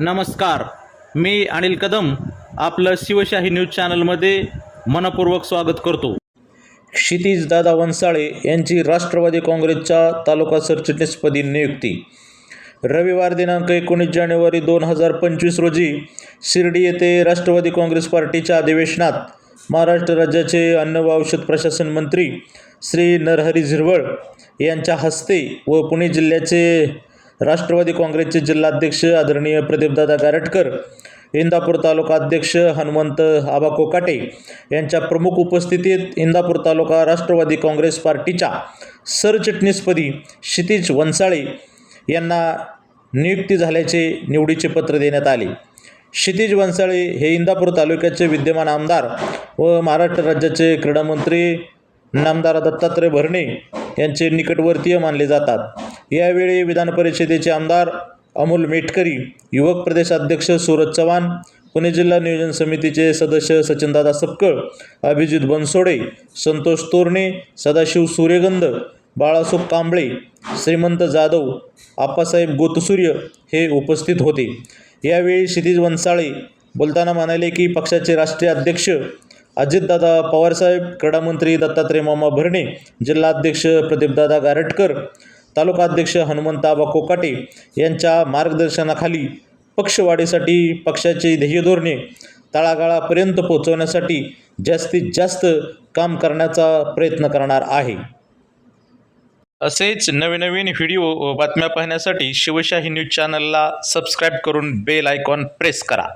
नमस्कार. मी अनिल कदम आपलं शिवशाही न्यूज चॅनलमध्ये मनपूर्वक स्वागत करतो. क्षितिज दादा वनसाळे यांची राष्ट्रवादी काँग्रेसच्या तालुका सरचिटणीसपदी नियुक्ती. रविवार दिनांक एकोणीस जानेवारी दोन हजार पंचवीस रोजी शिर्डी येथे राष्ट्रवादी काँग्रेस पार्टीच्या अधिवेशनात महाराष्ट्र राज्याचे अन्न व औषध प्रशासन मंत्री श्री नरहरी झिरवळ यांच्या हस्ते व पुणे जिल्ह्याचे राष्ट्रवादी काँग्रेसचे जिल्हाध्यक्ष आदरणीय प्रदीपदादा गारटकर इंदापूर तालुका अध्यक्ष हनुमंत आबा कोकाटे यांच्या प्रमुख उपस्थितीत इंदापूर तालुका राष्ट्रवादी काँग्रेस पार्टीच्या सरचिटणीसपदी क्षितिज वनसाळे यांना नियुक्ती झाल्याचे निवडीचे पत्र देण्यात आले. क्षितिज वनसाळे हे इंदापूर तालुक्याचे विद्यमान आमदार व महाराष्ट्र राज्याचे क्रीडामंत्री नामदार दत्तात्रय भरणे यांचे निकटवर्तीय मानले जातात. यावेळी विधान परिषदेचे आमदार अमोल मेटकरी युवक प्रदेशाध्यक्ष सूरज चव्हाण पुणे जिल्हा नियोजन समितीचे सदस्य सचिनदादा सपकळ अभिजित बनसोडे संतोष तोरणे सदाशिव सूर्यगंध बाळासोब कांबळे श्रीमंत जाधव आप्पासाहेब गोतसूर्य हे उपस्थित होते. यावेळी क्षितिज वनसाळे बोलताना म्हणाले की पक्षाचे राष्ट्रीय अध्यक्ष अजितदादा पवारसाहेब क्रीडामंत्री दत्तात्रय मामा भरणे जिल्हाध्यक्ष प्रदीपदादा गारटकर तालुका अध्यक्ष हनुमंताबा कोकाटे यांच्या मार्गदर्शनाखाली पक्षवाढीसाठी पक्षाची ध्येयधोरणे तळागाळापर्यंत पोहोचवण्यासाठी जास्तीत जास्त काम करण्याचा प्रयत्न करणार आहे. असेच नवीन नवीन व्हिडिओ बातम्या पाहण्यासाठी शिवशाही न्यूज चॅनलला सबस्क्राईब करून बेल आयकॉन प्रेस करा.